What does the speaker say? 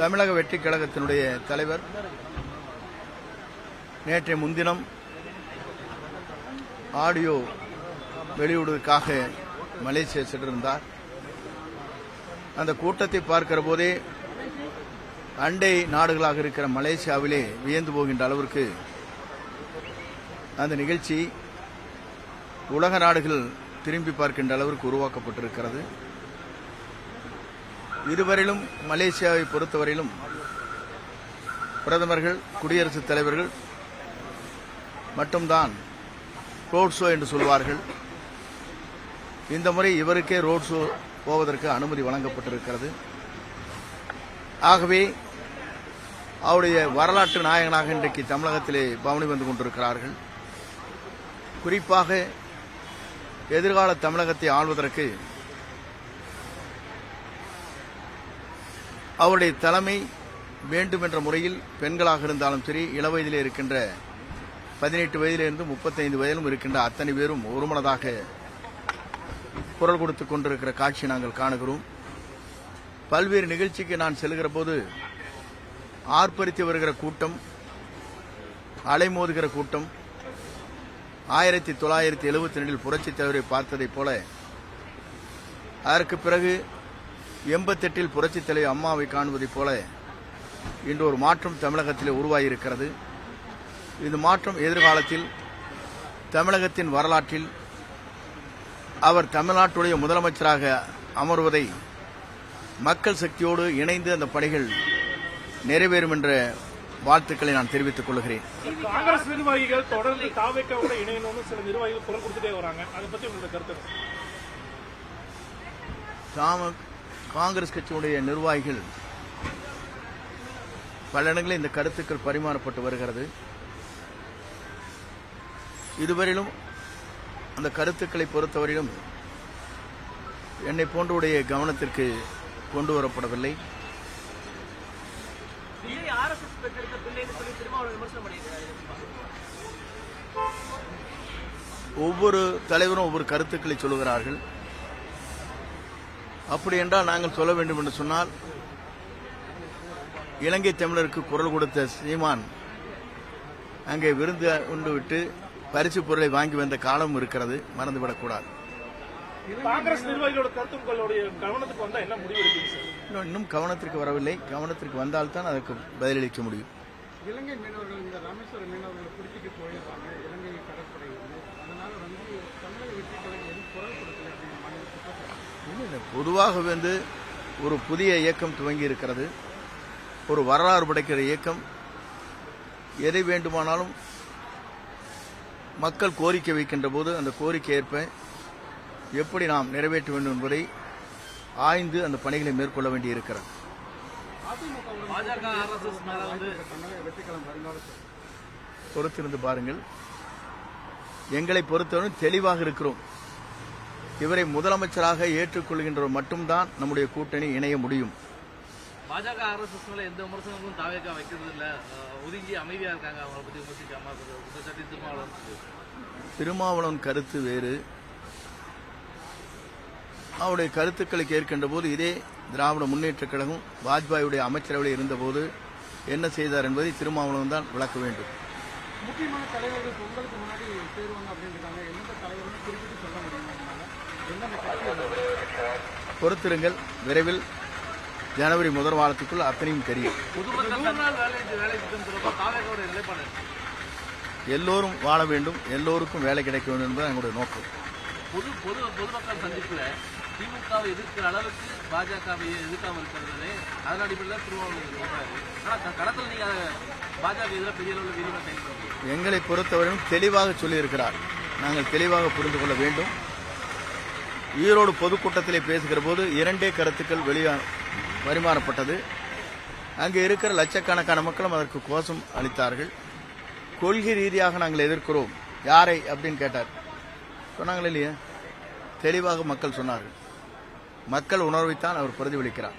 தமிழக வெற்றி கழகத்தினுடைய தலைவர். நேற்றைய முன்தினம் ஆடியோ வெளியிடுவதற்காக மலேசியா சென்றிருந்தார். அந்த கூட்டத்தை பார்க்கிற போதே அண்டை நாடுகளாக இருக்கிற மலேசியாவிலே வியந்து போகின்ற அளவிற்கு அந்த நிகழ்ச்சி உலக நாடுகள் திரும்பி பார்க்கின்ற அளவிற்கு உருவாக்கப்பட்டிருக்கிறது. இருவரிலும் மலேசியாவை பொறுத்தவரையிலும் பிரதமர்கள் குடியரசுத் தலைவர்கள் மட்டும்தான் ரோட் ஷோ என்று சொல்வார்கள். இந்த முறை இவருக்கே ரோட் ஷோ போவதற்கு அனுமதி வழங்கப்பட்டிருக்கிறது. ஆகவே அவருடைய வரலாற்று நாயகனாக இன்றைக்கு தமிழகத்திலே பவனி வந்து கொண்டிருக்கிறார்கள். குறிப்பாக எதிர்கால தமிழகத்தை ஆள்வதற்கு அவருடைய தலைமை வேண்டும் என்ற முறையில் பெண்களாக இருந்தாலும் சரி இளவயதிலே இருக்கின்ற பதினெட்டு வயதிலிருந்து முப்பத்தைந்து வயதிலும் இருக்கின்ற அத்தனை பேரும் ஒருமனதாக குரல் கொடுத்துக் கொண்டிருக்கிற காட்சி நாங்கள் காணுகிறோம். பல்வேறு நிகழ்ச்சிக்கு நான் செல்கிற போது ஆர்ப்பரித்து வருகிற கூட்டம் அலைமோதுகிற கூட்டம் ஆயிரத்தி தொள்ளாயிரத்தி எழுபத்தி ரெண்டில் புரட்சித் தலைவரை பார்த்ததைப் போல அதற்கு பிறகு எண்பத்தெட்டில் புரட்சித் தலைவர் அம்மாவை காணுவதைப் போல இன்று ஒரு மாற்றம் தமிழகத்தில் உருவாகியிருக்கிறது. இந்த மாற்றம் எதிர்காலத்தில் தமிழகத்தின் வரலாற்றில் அவர் தமிழ்நாட்டுடைய முதலமைச்சராக அமர்வதை மக்கள் சக்தியோடு இணைந்து அந்த பணிகள் நிறைவேறும் என்ற வாழ்த்துக்களை நான் தெரிவித்துக் கொள்கிறேன். காங்கிரஸ் நிர்வாகிகள் தொடர்ந்து தாவேக்காவோட இணையணும்னு சில நிர்வாகிகள் குரல் கொடுத்துட்டே வராங்க. அதை பத்தி உங்களோட கருத்து காங்கிரஸ் கட்சியுடைய நிர்வாகிகள் பல இடங்களில் இந்த கருத்துக்கள் பரிமாறப்பட்டு வருகிறது. இதுவரையிலும் அந்த கருத்துக்களை பொறுத்தவரையிலும் என்னை போன்றவுடைய கவனத்திற்கு கொண்டு வரப்படவில்லை. ஒவ்வொரு தலைவரும் ஒவ்வொரு கருத்துக்களை சொல்லுகிறார்கள். அப்படி என்றால் நாங்கள் சொல்ல வேண்டும் என்று சொன்னால் இலங்கை தமிழருக்கு குரல் கொடுத்த சீமான் அங்கே விருந்து உண்டு விட்டு பரிசு பொருளை வாங்கி வந்த காலம் இருக்கிறது மறந்துவிடக்கூடாது. காங்கிரஸ் நிர்வாகிகளோட கருத்து உங்களுடைய கவனத்துக்கு வந்தா என்ன முடிவு எடுப்பீங்க சார்? இன்னும் இன்னும் கவனத்திற்கு வரவில்லை. கவனத்திற்கு வந்தால்தான் அதற்கு பதிலளிக்க முடியும் இலங்கை மீனவர்கள் இந்த ராமேஸ்வரம் மீனவர்களை பிடிச்சிட்டு போயிருக்காங்க இலங்கை கடற்படை வந்து அதனால வந்து தமிழக வெற்றி கழகம் எதுவும் குரல் கொடுக்கல அப்படிங்கிற மாதிரி குற்றச்சாட்டு இல்லை, இல்லை. பொதுவாக வந்து ஒரு புதிய இயக்கம் துவங்கி இருக்கிறது. ஒரு வரலாறு படைக்கிற இயக்கம். எதை வேண்டுமானாலும் மக்கள் கோரிக்கை வைக்கின்ற போது அந்த கோரிக்கை ஏற்ப எப்படி நாம் நிறைவேற்ற வேண்டும் என்பதை ஆய்ந்து அந்த பணிகளை மேற்கொள்ள வேண்டியிருக்கிறது. கழகம் வருங்காலத்தில் பொறுத்திருந்து பாருங்கள். எங்களை பொறுத்தவரை தெளிவாக இருக்கிறோம். இவரை முதலமைச்சராக ஏற்றுக்கொள்கின்றவர் மட்டும்தான் நம்முடைய கூட்டணி இணைய முடியும். பாஜக ஆர்எஸ்எஸ் மேல எந்த விமர்சனங்களும் தாவேக்கா வைக்கிறது இல்ல ஒதுங்கி அமைதியா இருக்காங்க அவங்கள பத்தி விமர்சிக்காம குற்றச்சாட்டி திருமாவளவன் திருமாவளவன் கருத்து வேறு. அவருடைய கருத்துக்களை கேட்கின்ற போது இதே திராவிட முன்னேற்ற கழகம் வாஜ்பாயுடைய அமைச்சரவையில் இருந்தபோது என்ன செய்தார் என்பதை திருமாவளவன் தான் விளக்க வேண்டும். முக்கியமான தலைவர்கள் பொங்கலுக்கு முன்னாடி சேருவாங்க அப்படின்னு இருக்காங்க எந்த தலைவரும் குறிப்பிட்டு சொல்ல முடியுமா பொறுத்திருங்கள். விரைவில் ஜனவரி முதல் வாரத்துக்குள் அத்தனையும் தெரியும்? எல்லோரும் வாழ வேண்டும். எல்லோருக்கும் வேலை கிடைக்க வேண்டும் என்பது எங்களுடைய நோக்கம். பொது பொது பொதுமக்கள் சந்திப்புல திமுகவை எதிர்க்கிற அளவுக்கு பாஜகவை எதிர்க்காம இருக்கிறது அதன் அடிப்படையில் திருமாவளவன் சொல்றாரு ஆனா க- களத்துல நீங்க பாஜக எதிராக பெரிய அளவில் விரிவாக செயல்படுறீங்க எங்களை பொறுத்தவரையும் தெளிவாக சொல்லியிருக்கிறார். நாங்கள் தெளிவாக புரிந்து கொள்ள வேண்டும். ஈரோடு பொதுக்கூட்டத்திலே பேசுகிற போது இரண்டே கருத்துக்கள் வெளியா பரிமாறப்பட்டது. அங்கே இருக்கிற லட்சக்கணக்கான மக்களும் அதற்கு கோஷம் அளித்தார்கள். கொள்கை ரீதியாக நாங்கள் எதிர்க்கிறோம். யாரை அப்படின்னு கேட்டார். சொன்னாங்களே இல்லையா? தெளிவாக மக்கள் சொன்னார்கள். மக்கள் உணர்வைத்தான் அவர் பிரதிபலிக்கிறார்.